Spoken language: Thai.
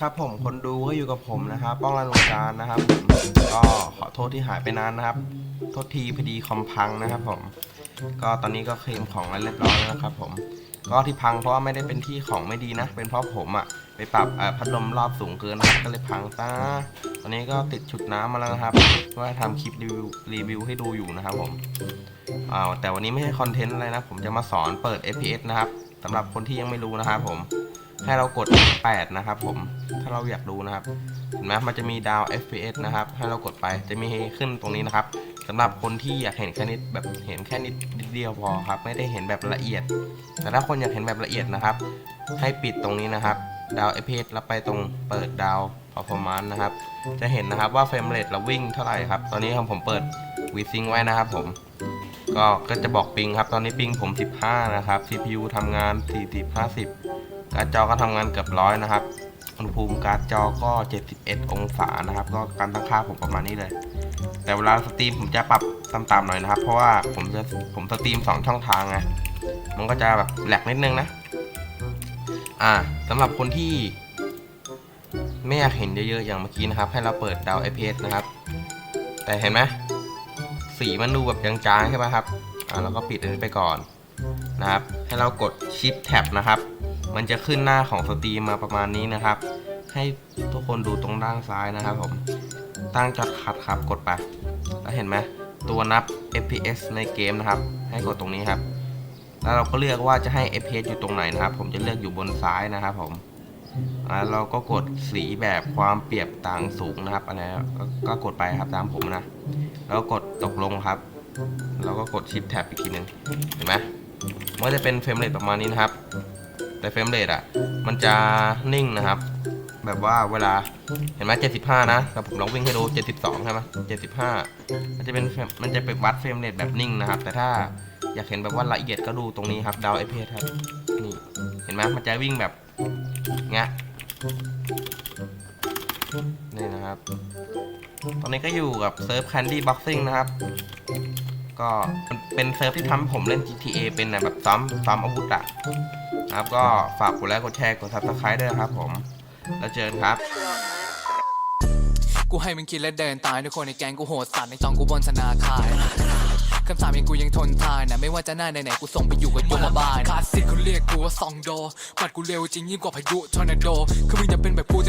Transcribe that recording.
ครับผมคนดูก็อยู่กับผมนะครับป้องรันวงการนะครับผมก็ขอโทษที่หายไปนานนะครับ โทษทีพอดีคอมพังนะครับผม ก็ตอนนี้ก็เคลมของแล้วเรียบร้อยแล้วนะครับ ผม ก็ที่พังเพราะว่าไม่ได้เป็นที่ของไม่ดีนะ เป็นเพราะผมอะไปปรับเอ่อพัดลมรอบสูงเกินนะครับก็เลยพังซะตอนนี้ก็ติดชุดน้ำมาแล้วนะครับว่าทำคลิปรีวิวรีวิวให้ดูอยู่นะครับผมอ่าแต่วันนี้ไม่ใช่คอนเทนต์อะไรนะ ผมจะมาสอนเปิด FPS นะครับสำหรับคนที่ยังไม่รู้นะครับผม ให้เรากด 8 นะครับผม ถ้าเราอยากดูนะครับ เห็นไหมมันจะมีดาว FPS นะครับ ให้เรากดไป จะมีขึ้นตรงนี้นะครับสำหรับคนที่อยากเห็นแค่นิดแบบเห็นแค่นิดเดียวพอครับ ไม่ได้เห็นแบบละเอียด แต่ถ้าคนอยากเห็นแบบละเอียดนะครับ ให้ปิดตรงนี้นะครับ ดาว FPS แล้วไปตรงเปิดดาว performance นะครับ จะเห็นนะครับว่าเฟรมเรทเราวิ่งเท่าไหร่ครับ ตอนนี้ผมเปิดวีซิงไว้นะครับผม ก็ก็จะบอกปิงครับ ตอนนี้ปิงผม 15 นะครับ CPU ทำงาน 40 50 การ์ดจอก็ทำงานเกือบร้อยนะครับ อุณหภูมิการ์ดจอก็ 71 องศานะครับ ก็การตั้งค่าผมประมาณนี้เลย แต่เวลาสตรีมผมจะปรับต่ำๆหน่อยนะครับ เพราะว่าผมจะผมสตรีม 2 ช่องทางไง มันก็จะแบบแหลกนิดนึงนะ อ่าสำหรับคนที่ไม่อยากเห็นเยอะๆอย่างเมื่อกี้นะครับ ให้เราเปิดดาว FPS นะครับ แต่เห็นไหม สีมันดูแบบจางๆใช่ไหมครับอ่าเราก็ปิดอันนี้ไปก่อนนะครับ ให้เรากดชิปแท็บนะครับ มันจะขึ้นหน้าของสตรีมมาประมาณนี้นะครับ ให้ทุกคนดูตรงด้านซ้ายนะครับผม ตั้งจอดคัดครับกดไปแล้วเห็นไหมตัวนับ FPS ในเกมนะครับ ให้กดตรงนี้ครับ แล้วเราก็เลือกว่าจะให้ FPS อยู่ตรงไหนนะครับ ผมจะเลือกอยู่บนซ้ายนะครับผม แล้วเราก็กดสีแบบความเปรียบต่างสูงนะครับอันนี้ก็ก็กดไปครับตามผมนะ แล้วกดตกลงครับ แล้วก็กดชิปแท็บอีกทีหนึงเห็นไหมมันจะเป็นเฟรมเรทประมาณนี้นะครับ แต่เฟรมเรทอะ มันจะนิ่งนะครับ แบบว่าเวลาเห็นไหม75นะแต่ผมลองวิ่งให้ดู72ใช่ไหม75มันจะเป็นมันจะเป็นวัดเฟรมเรทแบบนิ่งนะครับ แต่ถ้าอยากเห็นแบบว่าละเอียดก็ดูตรงนี้ครับดาว FPS ครับนี่เห็นไหมมันจะวิ่งแบบ เงี้ยนี่นะครับ ตอนนี้ก็อยู่กับเซิร์ฟ Candy Boxing นะครับ ก็เป็นเซิร์ฟที่ทำให้ผมเล่น GTA เป็นนะแบบซ้อมซ้อมอาวุธอะครับ ก็ฝากกดไลค์กดแชร์กด Subscribe ด้วยครับผม แล้วเจอกันครับกูให้มึงคิดและเดินตายทุกคนในแกงกูโหดสัตว์ในจองกูบนธนาคาร คำสาปยังกูยังทนทานนะไม่ว่าจะหน้าไหนๆกูส่งไปอยู่กับยมบาลคลาสสิกเขาเรียกกูว่าซองโดปัดกูเร็วจริงยิ่งกว่าพายุทอร์นาโดคือมึงจะเป็นแบบกูจะ